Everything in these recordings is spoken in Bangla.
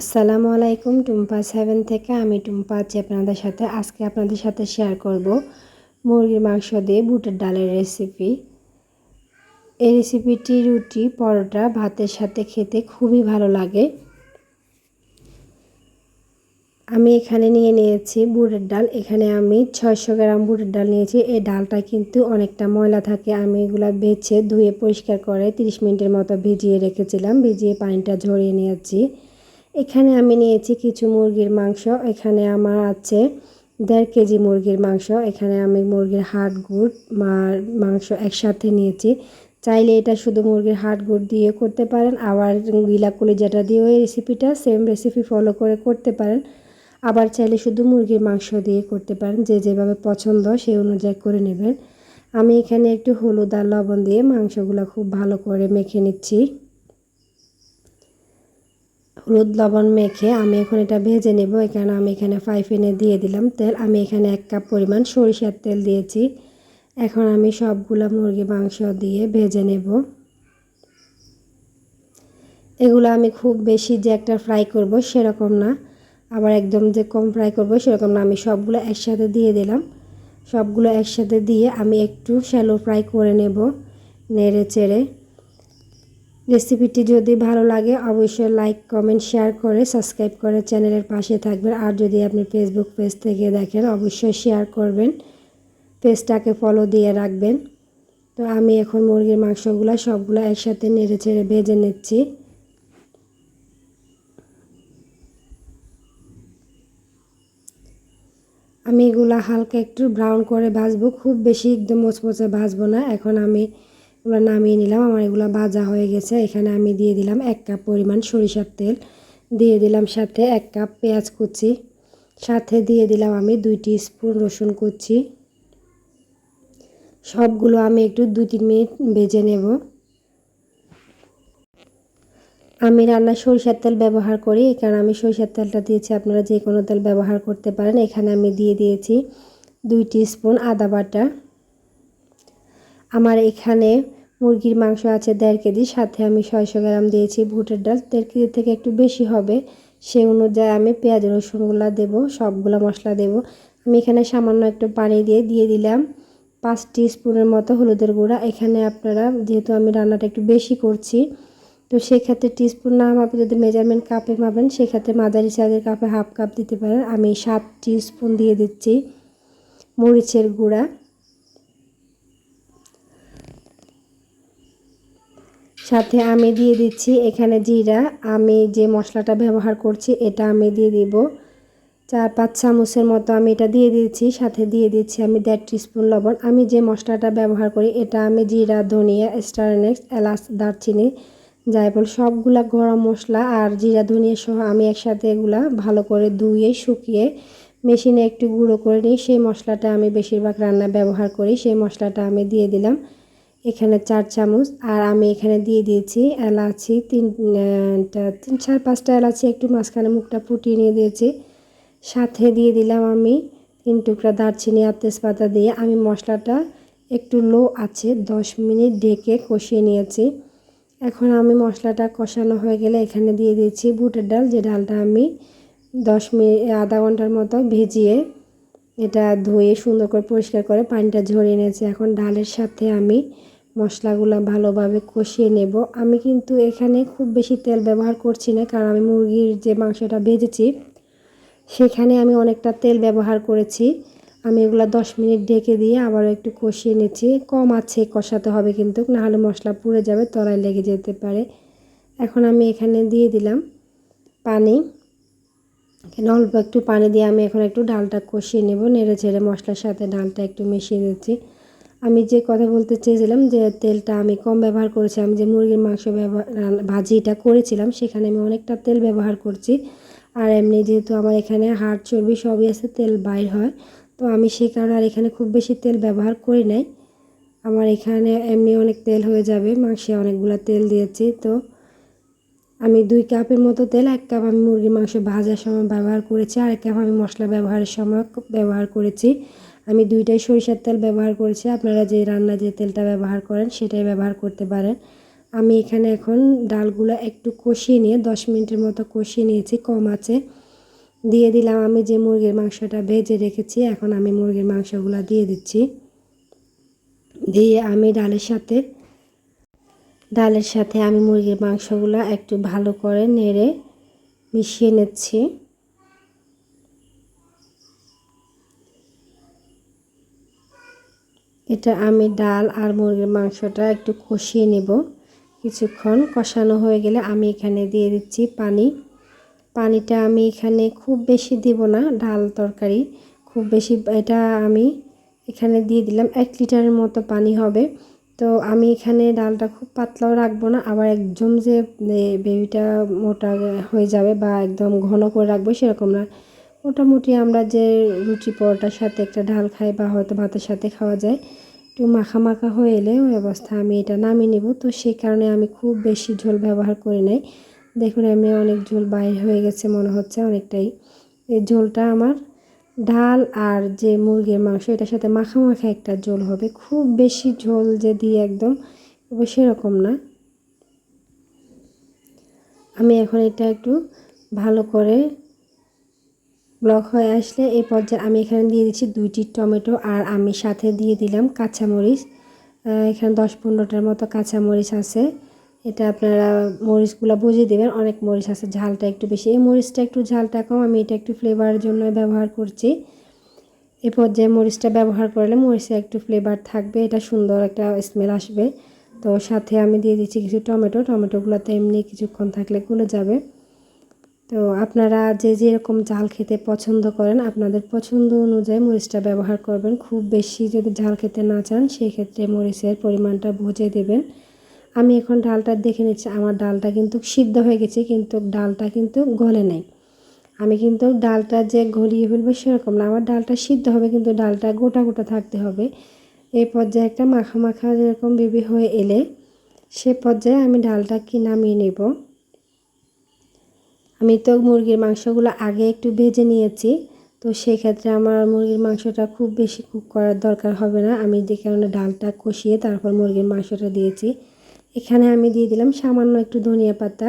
আসসালামু আলাইকুম, টুম্পা সেভেন থেকে আমি টুম্পা আছি আপনাদের সাথে। আজকে আপনাদের সাথে শেয়ার করব মুরগির মাংস দিয়ে বুটের ডালের রেসিপি এই রেসিপিটি রুটি, পরোটা, ভাতের সাথে খেতে খুবই ভালো লাগে। আমি এখানে নিয়ে নিয়েছি বুটের ডাল। এখানে আমি ছয়শো গ্রাম বুটের ডাল নিয়েছি। এই ডালটা কিন্তু অনেকটা ময়লা থাকে। আমি এগুলো বেছে ধুয়ে পরিষ্কার করে 30 মিনিটের মতো ভিজিয়ে রেখেছিলাম। ভিজিয়ে পানিটা ঝরিয়ে নিয়েছি। এখানে আমি নিয়েছি কিছু মুরগির মাংস, এখানে আমার আছে দেড় কেজি মুরগির মাংস, এখানে আমি মুরগির হাড় গুড় মাংস একসাথে নিয়েছি। চাইলে এটা শুধু মুরগির হাড় গুড় দিয়ে করতে পারেন, আবার গিলা যেটা দিয়ে ওই রেসিপিটা সেম রেসিপি ফলো করে করতে পারেন। আবার চাইলে শুধু মুরগির মাংস দিয়ে করতে পারেন, যে যেভাবে পছন্দ সেই অনুযায়ী করে নেবেন। আমি এখানে একটু হলুদ আর লবণ দিয়ে মাংসগুলো খুব ভালো করে মেখে নিচ্ছি। হলুদ লবণ মেখে আমি এখন এটা ভেজে নেব। এখানে আমি এখানে ফ্রাই প্যানে দিয়ে দিলাম তেল। আমি এখানে এক কাপ পরিমাণ সরিষার তেল দিয়েছি। এখন আমি সবগুলো মুরগি মাংস দিয়ে ভেজে নেব। এগুলো আমি খুব বেশি যে একটা ফ্রাই করব সেরকম না। আবার একদম যে কম ফ্রাই করব সেরকম না। আমি সবগুলো একসাথে দিয়ে দিলাম। সবগুলো একসাথে দিয়ে আমি একটু শ্যালো ফ্রাই করে নেব। নেড়ে চেড়ে রেসিপিটি যদি ভালো লাগে, অবশ্যই লাইক, কমেন্ট, শেয়ার করে সাবস্ক্রাইব করে চ্যানেলের পাশে থাকবেন। আর যদি আপনি ফেসবুক পেজ থেকে দেখেন, অবশ্যই শেয়ার করবেন। পেজটাকে ফলো দিয়ে রাখবেন। তো আমি এখন মুরগির মাংসগুলো সবগুলো একসাথে নেড়ে চেড়ে ভেজে নিচ্ছি। আমি এগুলা হালকা একটু ব্রাউন করে ভাজবো। খুব বেশি একদম মোচমোচে ভাজবো না। এখন আমি এগুলো নামিয়ে নিলাম। আমার এগুলো ভাজা হয়ে গেছে। এখানে আমি দিয়ে দিলাম এক কাপ পরিমাণ সরিষার তেল। দিয়ে দিলাম সাথে এক কাপ পেঁয়াজ কুচি। সাথে দিয়ে দিলাম আমি দুইটি স্পুন রসুন কুচি। সবগুলো আমি একটু দুই তিন মিনিট ভেজে নেব। আমি রান্না সরিষার তেল ব্যবহার করি। কারণ আমি সরিষার তেলটা দিয়েছি। আপনারা যে কোনো তেল ব্যবহার করতে পারেন। এখানে আমি দিয়ে দিয়েছি দুই স্পুন আদা বাটা। আমার এখানে মুরগির মাংস আছে দেড় কেজি, সাথে আমি ছয়শো গ্রাম দিয়েছি ভুটের ডাল। দেড় কেজি থেকে একটু বেশি হবে সেই অনুযায়ী আমি পেঁয়াজ, রসুনগুলো দেব, সবগুলো মশলা দেব। আমি এখানে সামান্য একটু পানি দিয়ে দিয়ে দিলাম। পাঁচ স্পুনের মতো হলুদের গুঁড়া। এখানে আপনারা, যেহেতু আমি রান্নাটা একটু বেশি করছি, তো সেক্ষেত্রে টিস্পুন না মাপে যদি মেজারমেন্ট কাপে মাপেন, সেক্ষেত্রে মাদারি সাইজের কাপে হাফ কাপ দিতে পারেন। আমি সাত স্পুন দিয়ে দিচ্ছি মরিচের গুঁড়া। সাথে আমি দিয়ে দিচ্ছি এখানে জিরা। আমি যে মশলাটা ব্যবহার করছি, এটা আমি দিয়ে দিব। চার, পাঁচ চামচের মতো আমি এটা দিয়ে দিচ্ছি। সাথে দিয়ে দিচ্ছি আমি দেড় স্পুন লবণ। আমি যে মশলাটা ব্যবহার করি, এটা আমি জিরা, ধনিয়া স্টারনেক্স এলাচ, দারচিনি, জায়ফল, সবগুলা গরম মশলা আর জিরা, ধনিয়া সহ আমি একসাথে এগুলা ভালো করে ধুয়ে, শুকিয়ে মেশিনে একটু গুঁড়ো করে নিই সেই মশলাটা আমি বেশিরভাগ রান্না ব্যবহার করি। সেই মশলাটা আমি দিয়ে দিলাম। এখানে চার চামচ আর আমি এখানে দিয়ে দিয়েছি এলাচি তিনটা তিন চার পাঁচটা এলাচি, একটু মাঝখানে মুখটা ফুটিয়ে নিয়ে দিয়েছি। সাথে দিয়ে দিলাম আমি তিন টুকরা দারচিনি আর তেজপাতা দিয়ে আমি মশলাটা একটু লো আছে, দশ মিনিট ঢেকে কষিয়ে নিয়েছি। এখন আমি মশলাটা কষানো হয়ে গেলে এখানে দিয়ে দিয়েছি বুটের ডাল, যে ডালটা আমি দশ মিনিট, আধা ঘণ্টার মতো ভেজিয়ে এটা ধুয়ে সুন্দর করে পরিষ্কার করে পানিটা ঝরিয়ে নিয়েছি। এখন ডালের সাথে আমি মশলাগুলো ভালোভাবে কষিয়ে নেব। আমি কিন্তু এখানে খুব বেশি তেল ব্যবহার করছি না, কারণ আমি মুরগির যে মাংসটা ভেজেছি, সেখানে আমি অনেকটা তেল ব্যবহার করেছি। আমি এগুলো দশ মিনিট ঢেকে দিয়ে আবারও একটু কষিয়ে নিচ্ছি। কম আছে, কষাতে হবে কিন্তু, নাহলে মশলা পুড়ে যাবে, তলায় লেগে যেতে পারে। এখন আমি এখানে দিয়ে দিলাম পানি। এখানে অল্প একটু পানি দিয়ে আমি এখন একটু ডালটা কষিয়ে নেব। নেড়ে ছেড়ে মশলার সাথে ডালটা একটু মিশিয়ে দিচ্ছি আমি যে কথা বলতে চেয়েছিলাম যে তেলটা আমি কম ব্যবহার করেছি, আমি যে মুরগির মাংস ব্যবহার, ভাজিটা করেছিলাম, সেখানে আমি অনেকটা তেল ব্যবহার করছি। আর এমনি যেহেতু আমার এখানে হাড় চর্বি সবই আছে, তেল বাইর হয়, তো আমি সেই কারণে আর এখানে খুব বেশি তেল ব্যবহার করি নাই। আমার এখানে এমনি অনেক তেল হয়ে যাবে, মাংসে অনেকগুলো তেল দিয়েছি, তো আমি দুই কাপের মতো তেল, এক কাপ আমি মুরগির মাংস ভাজার সময় ব্যবহার করেছি, আর এক কাপ আমি মশলা ব্যবহারের সময় ব্যবহার করেছি। আমি দুইটাই সরিষার তেল ব্যবহার করেছি। আপনারা যে রান্না যে তেলটা ব্যবহার করেন সেটাই ব্যবহার করতে পারেন। আমি এখানে এখন ডালগুলো একটু কষিয়ে নিয়ে দশ মিনিটের মতো কষিয়ে নিয়েছি, কম আছে। দিয়ে দিলাম আমি যে মুরগির মাংসটা ভেজে রেখেছি, এখন আমি মুরগির মাংসগুলো দিয়ে দিচ্ছি। দিয়ে আমি ডালের সাথে ডালের সাথে আমি মুরগির মাংসগুলো একটু ভালো করে নেড়ে মিশিয়ে নিচ্ছি। এটা আমি ডাল আর মুরগির মাংসটা একটু কষিয়ে নেব। কিছুক্ষণ কষানো হয়ে গেলে আমি এখানে দিয়ে দিচ্ছি পানি। পানিটা আমি এখানে খুব বেশি দিব না, ডাল তরকারি। খুব বেশি, এটা আমি এখানে দিয়ে দিলাম এক লিটারের মতো পানি হবে। তো আমি এখানে ডালটা খুব পাতলাও রাখব না, আবার একদম যে বেবিটা মোটা হয়ে যাবে বা একদম ঘন করে রাখব সেরকম না। মোটামুটি আমরা যে রুটি পরোটার সাথে একটা ডাল খাই বা হয়তো ভাতের সাথে খাওয়া যায়, একটু মাখা মাখা হয়ে এলে ওই অবস্থা, আমি এটা নামিয়ে নেব। তো সেই কারণে আমি খুব বেশি ঝোল ব্যবহার করি নাই। দেখুন আমি অনেক ঝোল বাইর হয়ে গেছে মনে হচ্ছে অনেকটাই। এই ঝোলটা আমার ডাল আর যে মুরগির মাংস, এটার সাথে মাখা মাখা একটা ঝোল হবে। খুব বেশি ঝোল যে দিয়ে একদম সেরকম না। আমি এখন এটা একটু ভালো করে ব্লক হয়ে আসলে এই পর্যায়ে আমি এখানে দিয়ে দিচ্ছি দুইটি টমেটো আর আমি সাথে দিয়ে দিলাম কাঁচামরিচ। এখানে দশ পনেরোটার মতো কাঁচামরিচ আছে। এটা আপনারা মরিচগুলো বুঝিয়ে দেবেন, অনেক মরিচ আছে, ঝালটা একটু বেশি। এই মরিচটা একটু ঝালটা কম, আমি এটা একটু ফ্লেভারের জন্য ব্যবহার করছি। এ পর্যায়ে মরিচটা ব্যবহার করলে মরিচে একটু ফ্লেভার থাকবে, এটা সুন্দর একটা স্মেল আসবে। তো সাথে আমি দিয়ে দিচ্ছি কিছু টমেটো, টমেটোগুলোতে এমনি কিছুক্ষণ থাকলে গলে যাবে। তো আপনারা যে যেরকম ঝাল খেতে পছন্দ করেন, আপনাদের পছন্দ অনুযায়ী মরিচটা ব্যবহার করবেন। খুব বেশি যদি ঝাল খেতে না চান, সেক্ষেত্রে মরিচের পরিমাণটা বুঝে দেবেন। আমি এখন ডালটা দেখে নিচ্ছি। আমার ডালটা কিন্তু সিদ্ধ হয়ে গেছে, কিন্তু ডালটা কিন্তু গলে নাই। আমি কিন্তু ডালটা যে গলিয়ে ফেলব সেরকম না। আমার ডালটা সিদ্ধ হবে, কিন্তু ডালটা গোটা গোটা থাকতে হবে। এই পর্যায়ে একটা মাখা মাখা যেরকম বেবি হয়ে এলে, সে পর্যায়ে আমি ডালটা কি নামিয়ে নেব। আমি তো মুরগির মাংসগুলো আগে একটু ভেজে নিয়েছি, তো সেক্ষেত্রে আমার মুরগির মাংসটা খুব বেশি কুক করার দরকার হবে না। আমি যে কারণে ডালটা কষিয়ে তারপর মুরগির মাংসটা দিয়েছি। এখানে আমি দিয়ে দিলাম সামান্য একটু ধনিয়া পাতা।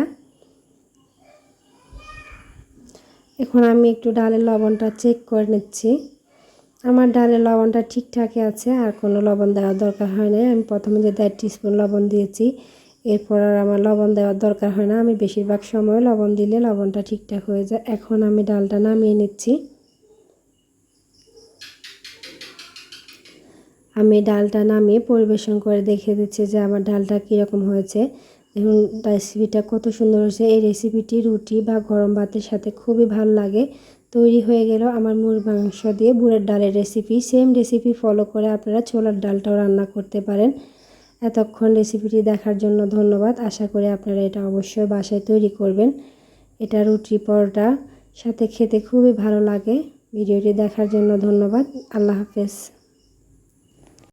এখন আমি একটু ডালের লবণটা চেক করে নিচ্ছি। আমার ডালের লবণটা ঠিকঠাকই আছে, আর কোনো লবণ দেওয়ার দরকার হয় না আমি প্রথমে যে দেড় টিস্পুন লবণ দিয়েছি এরপর আর আমার লবণ দেওয়ার দরকার হয় না। আমি বেশিরভাগ সময় লবণ দিলে লবণটা ঠিকঠাক হয়ে যায়। এখন আমি ডালটা নামিয়ে নিচ্ছি। আমি ডালটা নামিয়ে পরিবেশন করে দেখে দিচ্ছি যে আমার ডালটা কীরকম হয়েছে। দেখুন, রেসিপিটা কত সুন্দর হয়েছে। এই রেসিপিটি রুটি বা গরম ভাতের সাথে খুবই ভালো লাগে। তৈরি হয়ে গেল আমার মুর মাংস দিয়ে বুড়ের ডালের রেসিপি। সেম রেসিপি ফলো করে আপনারা ছোলার ডালটাও রান্না করতে পারেন। এতক্ষণ রেসিপিটি দেখার জন্য ধন্যবাদ। আশা করি আপনারা এটা অবশ্যই বাসায় তৈরি করবেন। এটা রুটি পরোটা, সাথে খেতে খুবই ভালো লাগে। ভিডিওটি দেখার জন্য ধন্যবাদ। আল্লাহ হাফেজ।